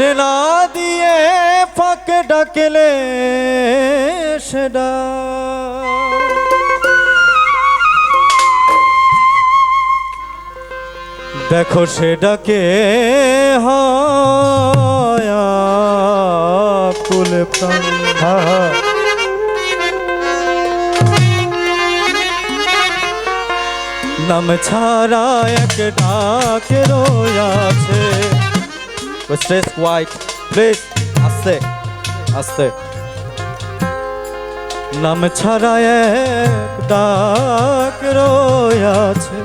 তারে না দিয়ে ফাঁকে ডাকেলে সেটা। দেখো সেটাকে কুল প্রাণ। নাম ছাড়া এক ডাক রয়াছে স্ট্রেস হোয়াইট প্লিজ আস্তে আস্তে নাম ছাড়া এক ডাক রয়াছে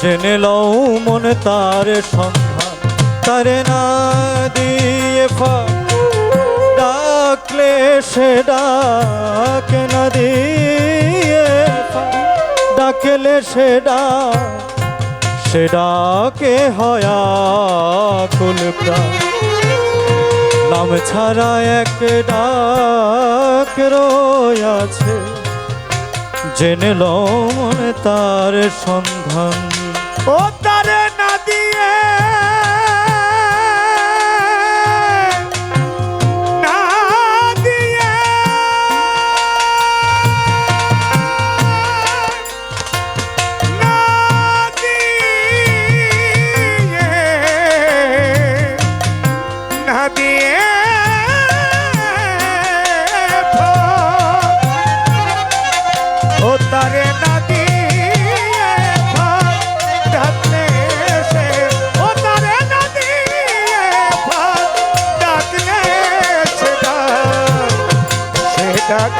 জেনে লও মন তার সন্ধান তারে না দিয়ে ডাকলে সে ডাক না দিয়ে ডাকলে সে ডাক সে ডাকে হয়া কুল প্রাণ? নাম ছাড়া এক ডাক রয়াছে জেনে লও তার সন্ধান। ও তারে না দিয়ে তার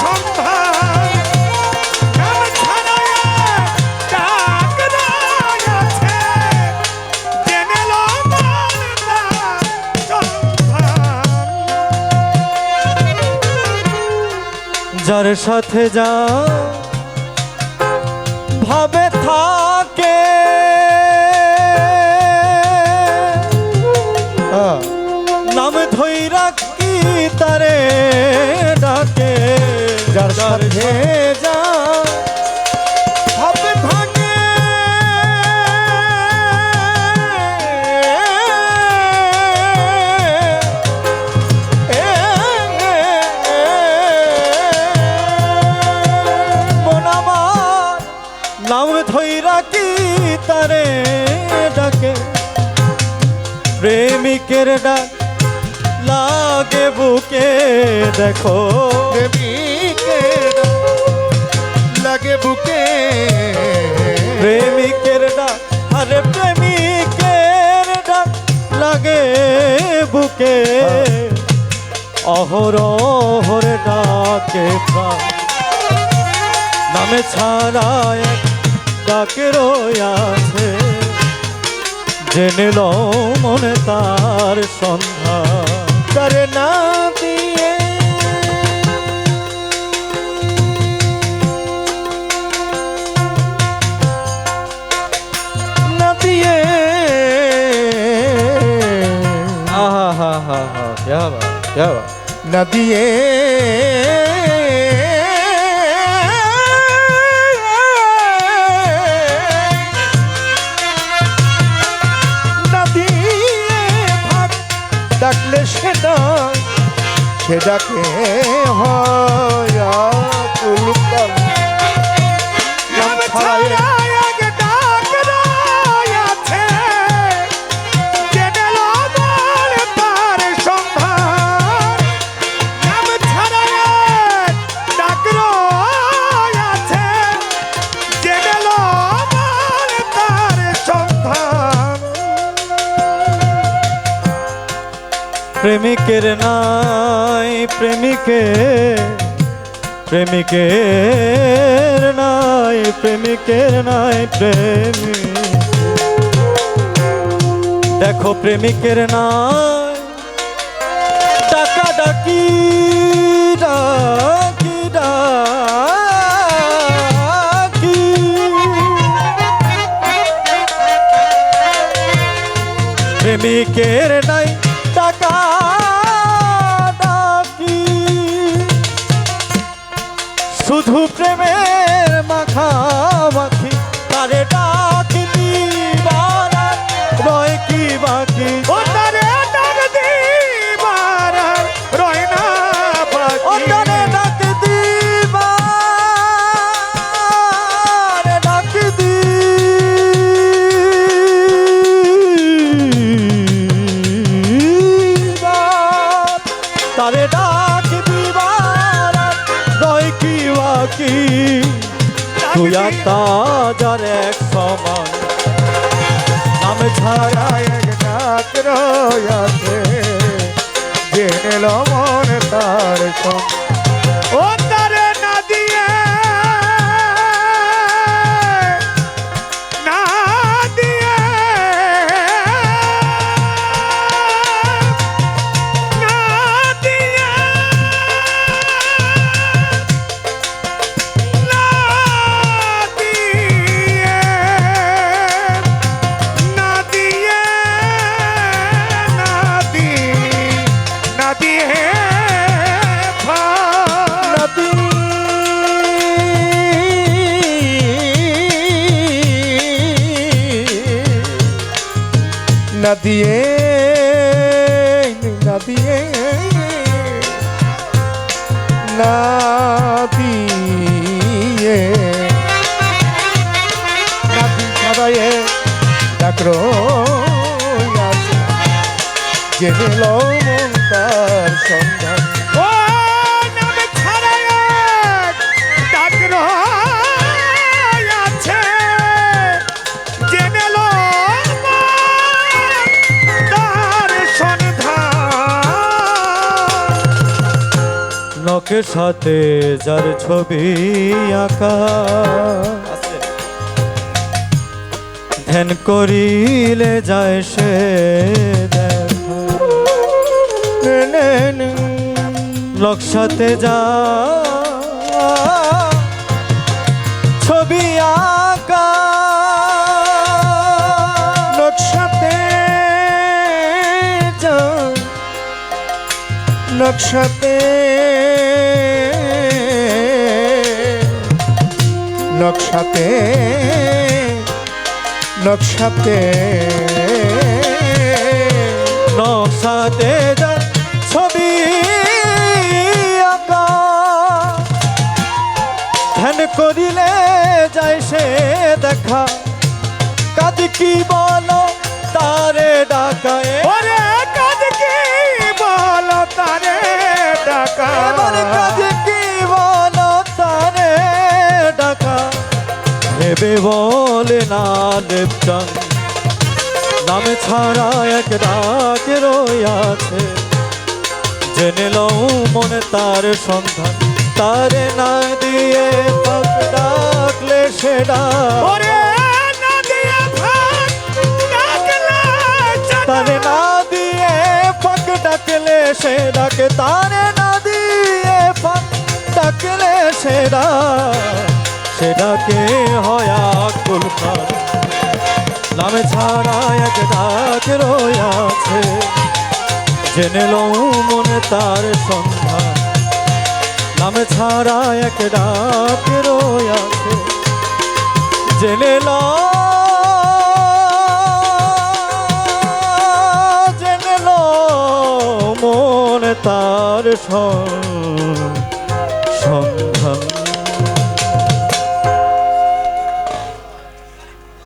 সন্ধান। যার সাথে যা হবে প্রেমিকের ডাক লাগে বুকে দেখো প্রেমিকের লাগে বুকে প্রেমিকের ডাক আরে প্রেমিকের ডাক লাগে বুকে অহর অহর ডাকে প্রাণ নামে ছাড়া এক ডাকে রয়াছে জেনে ল মনে তার সন্ধ্যা করে না দিয়ে না দিয়ে আহা হা হা হা হা না দিয়ে সেটাকে হয় প্রেমিকের নাই, প্রেমিকে, প্রেমিকের নাই প্রেমিকের নাই প্রেমিক দেখো প্রেমিকের নাই। ডাকা ডাকি ডাকি ডাকি। প্রেমিকের শুধু প্রেমের তাজার এক সমান নাম ছাড়া এক ডাক রয়াছে জেনে মন তার সঙ্গ না দিয়ে না দিয়ে। না দিয়ে। ছাড়াইয়ে ডাকরো আছে জেনে লো মন তার সন্ধান। সাথে যার ছবি আঁকা। ধ্যান করিলে যায় সে নকশাতে যা। ছবি আঁকা। নকশাতে যা। নকশাতে নকশাতে নকশাতে। বলে না দেবচান নামে ছাড়া এক ডাক রয়াছে জেনে লও মনে তার সন্ধান। তারে না দিয়ে পাক ডাকলে সে তারে না দিয়ে ফাঁক ডাকলে সে ডাকে। তারে না দিয়ে ফাঁক ডাকলে সে ডাক। সে ডাকে হয় আকুল নামে ছাড়া এক ডাক রয়াছে জেনে লও মনে তার সন্ধান। নামে ছাড়া এক ডাক রয়াছে জেনে জেনে মনে তার সন্ধান।